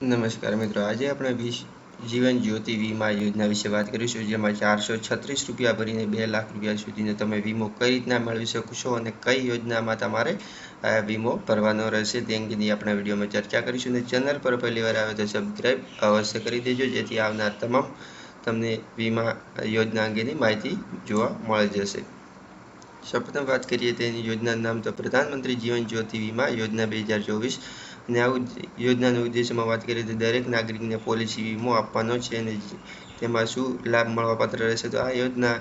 નમસ્કાર મિત્રો, આજે આપણે વિશ, જીવન જ્યોતિ વીમા યોજના વિશે વાત કરીશું, જેમાં ચારસો છત્રીસ રૂપિયા ભરીને બે લાખ રૂપિયા સુધીનો તમે વીમો કઈ રીતના મેળવી શકશો અને કઈ યોજનામાં તમારે વીમો ભરવાનો રહેશે, તે અંગેની આપણે વિડીયોમાં ચર્ચા કરીશું અને ચેનલ પર પહેલી વાર આવે તો સબસ્ક્રાઈબ અવશ્ય કરી દેજો, જેથી આવનાર તમામ તમને વીમા યોજના અંગેની માહિતી જોવા મળી જશે. સૌપ્રથમ વાત કરીએ તેની યોજનાનું નામ તો પ્રધાનમંત્રી જીવન જ્યોતિ વીમા યોજના બે હજાર ચોવીસ ઉદ્દ- યોજનાના ઉદ્દેશ્યમાં વાત કરીએ તો દરેક નાગરિકને પોલિસી વીમો આપવાનો છે અને તેમાં શું લાભ મળવાપાત્ર રહેશે? તો આ યોજના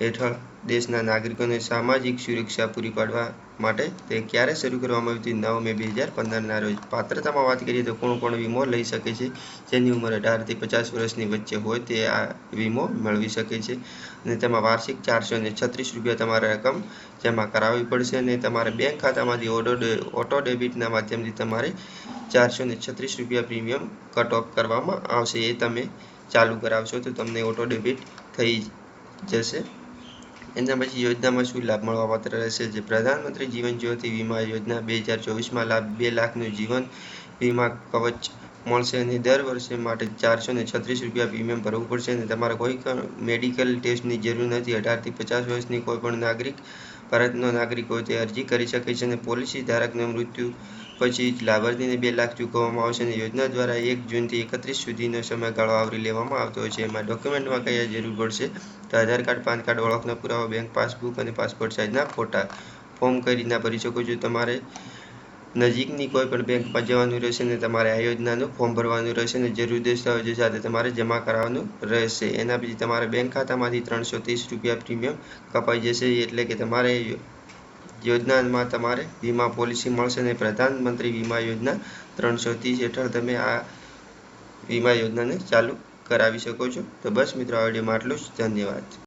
હેઠળ દેશના નાગરિકોને સામાજિક સુરક્ષા પૂરી પાડવા માટે તે ક્યારે શરૂ કરવામાં આવી હતી? નવ મે બે હજાર પંદરના રોજ. પાત્રતામાં વાત કરીએ તો કોણ કોણ વીમો લઈ શકે છે? જેની ઉંમર અઢારથી પચાસ વર્ષની વચ્ચે હોય તે આ વીમો મેળવી શકે છે. અને તેમાં વાર્ષિક ચારસો ને છત્રીસ રૂપિયા તમારે રકમ જમા કરાવવી પડશે અને તમારે બેંક ખાતામાંથી ઓટો ઓટો ડેબિટના માધ્યમથી તમારે ચારસો ને છત્રીસ રૂપિયા પ્રીમિયમ કટ ઓફ કરવામાં આવશે. એ તમે ચાલુ કરાવશો તો તમને ઓટો ડેબિટ થઈ જશે. એના પછી યોજનામાં શું લાભ મળવાપાત્ર રહેશે? જે પ્રધાનમંત્રી જીવન જ્યોતિ વીમા યોજના બે હજાર ચોવીસમાં લાભ બે લાખનું જીવન વીમા કવચ મળશે અને દર વર્ષે માટે ચારસો ને છત્રીસ રૂપિયા પ્રીમિયમ ભરવું પડશે અને તમારે કોઈ મેડિકલ ટેસ્ટની જરૂર નથી. અઢારથી પચાસ વર્ષની કોઈ પણ નાગરિક, ભારતનો નાગરિક હોય તે અરજી કરી શકે છે અને પોલિસી ધારકનું મૃત્યુ પછી લાભાર્થીને બે લાખ ચૂકવવામાં આવશે અને યોજના દ્વારા એક જૂનથી એકત્રીસ સુધીનો સમયગાળો આવરી લેવામાં આવતો હોય છે. એમાં ડોક્યુમેન્ટમાં કયા જરૂર પડશે? તો આધાર કાર્ડ, પાન કાર્ડ, ઓળખનો પુરાવો, બેંક પાસબુક અને પાસપોર્ટ સાઇઝના ફોટા. ફોર્મ કઈ રીતના ભરી શકો છો? તમારે નજીકની કોઈ પણ બેંકમાં જવાનું રહેશે ને તમારે આ યોજનાનું ફોર્મ ભરવાનું રહેશે અને જરૂરી દસ્તાવેજો સાથે તમારે જમા કરાવવાનું રહેશે. એના પછી તમારે બેંક ખાતામાંથી ત્રણસો ત્રીસ રૂપિયા પ્રીમિયમ કપાઈ જશે એટલે કે તમારે યોજનામાં તમારે વીમા પોલિસી મળશે અને પ્રધાનમંત્રી વીમા યોજના ત્રણસો ત્રીસ હેઠળ તમે આ વીમા યોજનાને ચાલુ કરાવી શકો છો. તો બસ મિત્રો, આ વિડીયોમાં આટલું જ. ધન્યવાદ.